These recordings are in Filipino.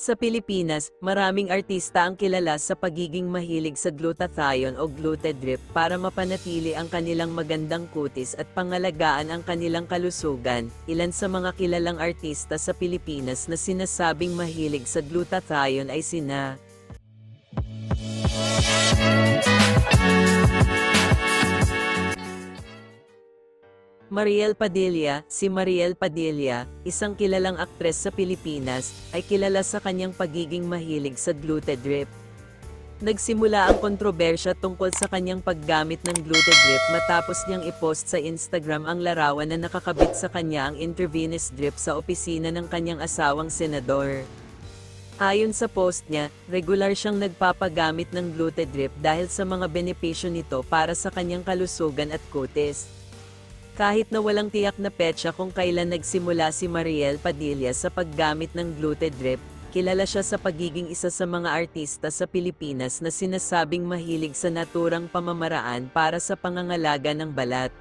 Sa Pilipinas, maraming artista ang kilala sa pagiging mahilig sa glutathione o glutadrip para mapanatili ang kanilang magandang kutis at pangalagaan ang kanilang kalusugan. Ilan sa mga kilalang artista sa Pilipinas na sinasabing mahilig sa glutathione ay sina Mariel Padilla, si Mariel Padilla, isang kilalang aktres sa Pilipinas, ay kilala sa kanyang pagiging mahilig sa glutadrip. Nagsimula ang kontrobersya tungkol sa kanyang paggamit ng glutadrip matapos niyang ipost sa Instagram ang larawan na nakakabit sa kanya ang intravenous drip sa opisina ng kanyang asawang senador. Ayon sa post niya, regular siyang nagpapagamit ng glutadrip dahil sa mga benepisyo nito para sa kanyang kalusugan at kutis. Kahit na walang tiyak na petsa kung kailan nagsimula si Mariel Padilla sa paggamit ng glutadrip, kilala siya sa pagiging isa sa mga artista sa Pilipinas na sinasabing mahilig sa naturang pamamaraan para sa pangangalaga ng balat.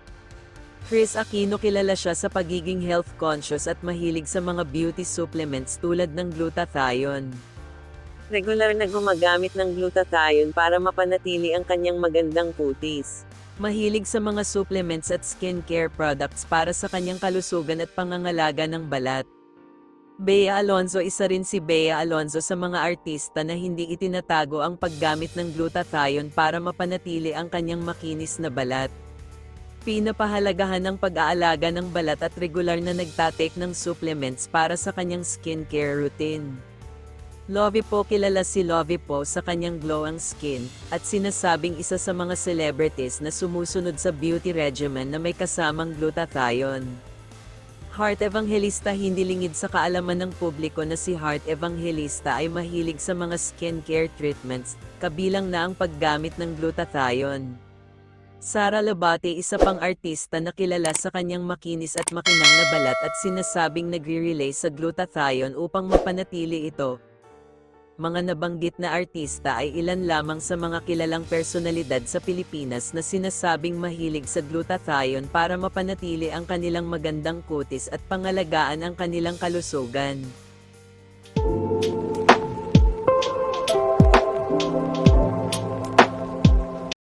Chris Aquino kilala siya sa pagiging health conscious at mahilig sa mga beauty supplements tulad ng glutathione. Regular na gumagamit ng glutathione para mapanatili ang kanyang magandang kutis. Mahilig sa mga supplements at skincare products para sa kanyang kalusugan at pangangalaga ng balat. Bea Alonzo isa rin si Bea Alonzo sa mga artista na hindi itinatago ang paggamit ng glutathione para mapanatili ang kanyang makinis na balat. Pinapahalagahan ng pag-aalaga ng balat at regular na nagtatake ng supplements para sa kanyang skincare routine. Lovie po kilala si Lovie po sa kanyang glowing skin, at sinasabing isa sa mga celebrities na sumusunod sa beauty regimen na may kasamang glutathione. Heart Evangelista hindi lingid sa kaalaman ng publiko na si Heart Evangelista ay mahilig sa mga skincare treatments, kabilang na ang paggamit ng glutathione. Sara Labate isa pang artista na kilala sa kanyang makinis at makinang na balat at sinasabing nagre-relay sa glutathione upang mapanatili ito, mga nabanggit na artista ay ilan lamang sa mga kilalang personalidad sa Pilipinas na sinasabing mahilig sa glutathione para mapanatili ang kanilang magandang kutis at pangalagaan ang kanilang kalusugan.